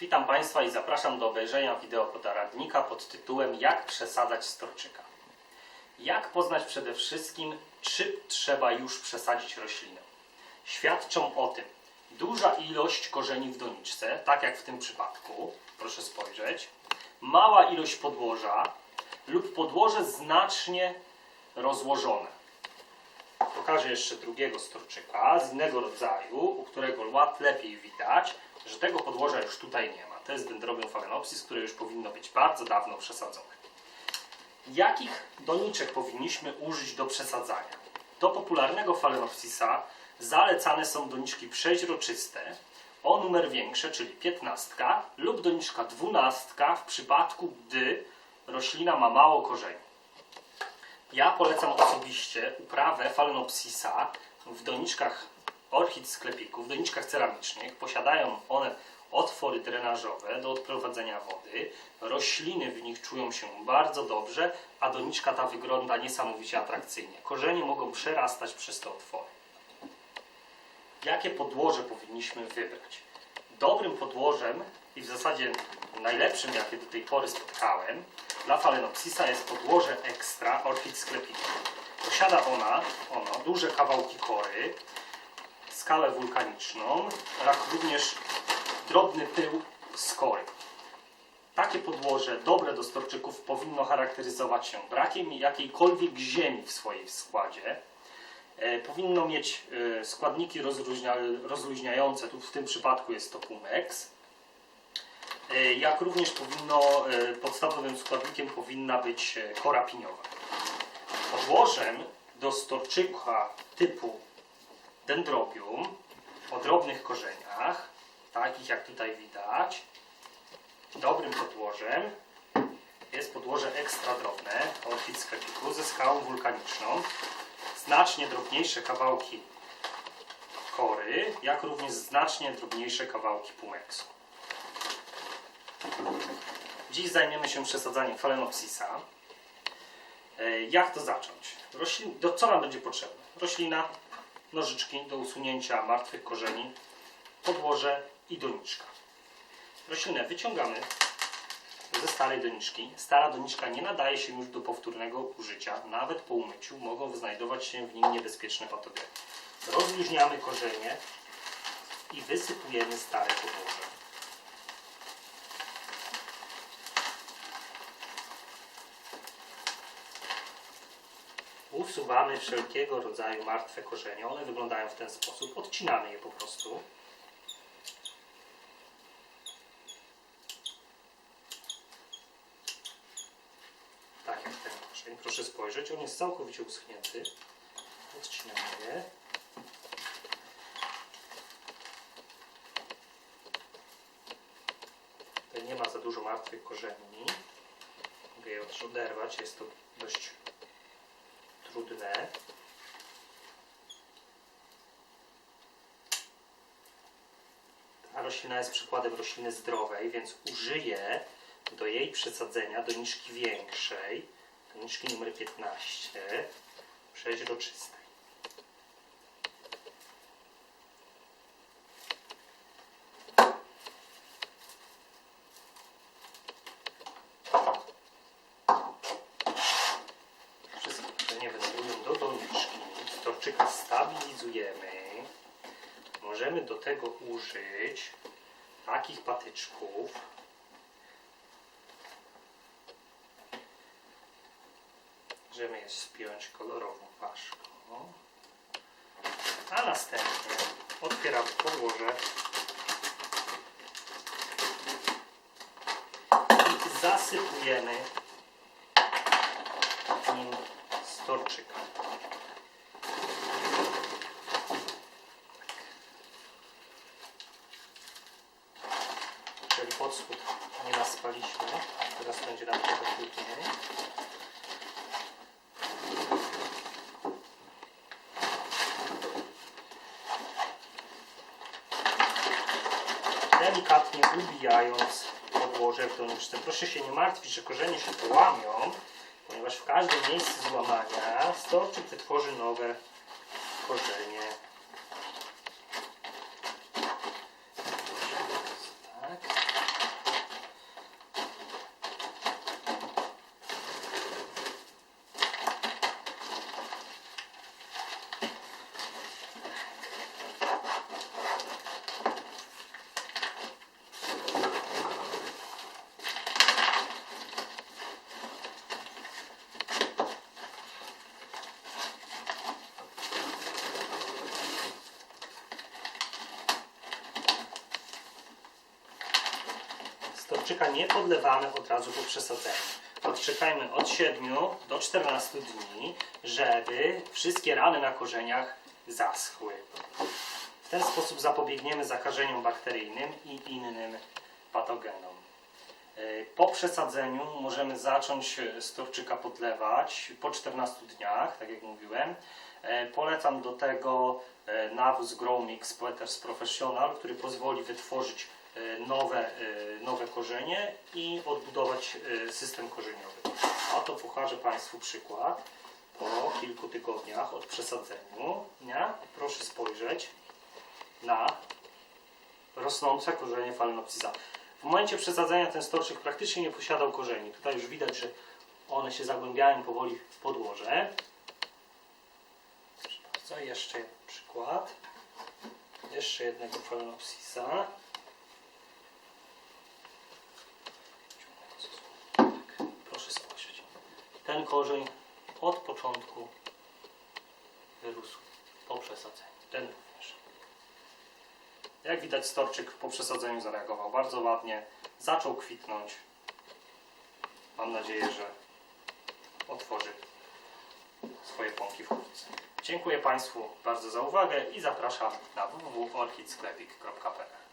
Witam Państwa i zapraszam do obejrzenia wideo poradnika pod tytułem Jak przesadzać storczyka. Jak poznać przede wszystkim, czy trzeba już przesadzić roślinę? Świadczą o tym duża ilość korzeni w doniczce, tak jak w tym przypadku, proszę spojrzeć, mała ilość podłoża lub podłoże znacznie rozłożone. Pokażę jeszcze drugiego storczyka z innego rodzaju, u którego ład lepiej widać, że tego podłoża już tutaj nie ma. To jest Dendrobium phalaenopsis, które już powinno być bardzo dawno przesadzone. Jakich doniczek powinniśmy użyć do przesadzania? Do popularnego phalaenopsisa zalecane są doniczki przeźroczyste o numer większy, czyli 15 lub doniczka 12 w przypadku, gdy roślina ma mało korzeni. Ja polecam osobiście uprawę Phalaenopsisa w doniczkach orchid sklepików, w doniczkach ceramicznych. Posiadają one otwory drenażowe do odprowadzenia wody. Rośliny w nich czują się bardzo dobrze, a doniczka ta wygląda niesamowicie atrakcyjnie. Korzenie mogą przerastać przez te otwory. Jakie podłoże powinniśmy wybrać? Dobrym podłożem i w zasadzie najlepszym, jakie do tej pory spotkałem, dla Phalaenopsisa jest podłoże Extra Orchid sklepików. Posiada ona, ono duże kawałki kory, skałę wulkaniczną, jak również drobny pył z kory. Takie podłoże, dobre do storczyków, powinno charakteryzować się brakiem jakiejkolwiek ziemi w swoim składzie. E, powinno mieć e, składniki rozluźnia, rozluźniające, tu w tym przypadku jest to Pumex. E, jak również powinno, podstawowym składnikiem powinna być kora piniowa. Podłożem do storczyka typu dendrobium o drobnych korzeniach, takich jak tutaj widać, dobrym podłożem jest podłoże ekstra drobne orchid sklepiku ze skałą wulkaniczną, znacznie drobniejsze kawałki kory, jak również znacznie drobniejsze kawałki pumeksu. Dziś zajmiemy się przesadzaniem Phalaenopsisa. E, Jak to zacząć? Roślin, do, co nam będzie potrzebne? Roślina, nożyczki do usunięcia martwych korzeni, podłoże i doniczka. Roślinę wyciągamy ze starej doniczki. Stara doniczka nie nadaje się już do powtórnego użycia. Nawet po umyciu mogą znajdować się w nim niebezpieczne patogeny. Rozluźniamy korzenie i wysypujemy stare podłoże. Usuwamy wszelkiego rodzaju martwe korzenie. One wyglądają w ten sposób. Odcinamy je po prostu. Tak jak ten korzeń. Proszę spojrzeć, on jest całkowicie uschnięty. Odcinamy je. Tutaj nie ma za dużo martwych korzeni. Mogę je oderwać. Jest to dość trudne. Ta roślina jest przykładem rośliny zdrowej, więc użyję do jej przesadzenia doniczki większej, doniczki numer 15, przeźroczystej. Wszystkie korzenie wędrują do doniczki, storczyka Możemy do tego użyć takich patyczków. Możemy je spiąć kolorową paszką. A następnie otwieramy podłoże i zasypujemy nim storczyka. Podschód nie naspaliśmy, teraz będzie nam trochę trudniej. Delikatnie ubijając podłoże w doniczce. Proszę się nie martwić, że korzenie się połamią, ponieważ w każdym miejscu złamania storczyk wytworzy nowe korzenie. Storczyka nie podlewamy od razu po przesadzeniu. Odczekajmy od 7 do 14 dni, żeby wszystkie rany na korzeniach zaschły. W ten sposób zapobiegniemy zakażeniom bakteryjnym i innym patogenom. E, Po przesadzeniu możemy zacząć e, storczyka podlewać po 14 dniach, tak jak mówiłem. E, Polecam do tego nawóz Grow Mix Poeters Professional, który pozwoli wytworzyć nowe, e, nowe korzenie i odbudować e, system korzeniowy. A to pokażę Państwu przykład. Po kilku tygodniach od przesadzeniu, nie? proszę spojrzeć na rosnące korzenie Phalaenopsisa. W momencie przesadzenia ten storczyk praktycznie nie posiadał korzeni. Tutaj już widać, że one się zagłębiają powoli w podłoże. Proszę bardzo, jeszcze jeden przykład. Jeszcze jednego Phalaenopsisa. Tak, proszę spojrzeć. Ten korzeń od początku wyrósł po przesadzeniu. Ten również. Jak widać storczyk po przesadzeniu zareagował bardzo ładnie. Zaczął kwitnąć. Mam nadzieję, że otworzy swoje pąki wkrótce. Dziękuję Państwu bardzo za uwagę i zapraszam na www.orchidsklepik.pl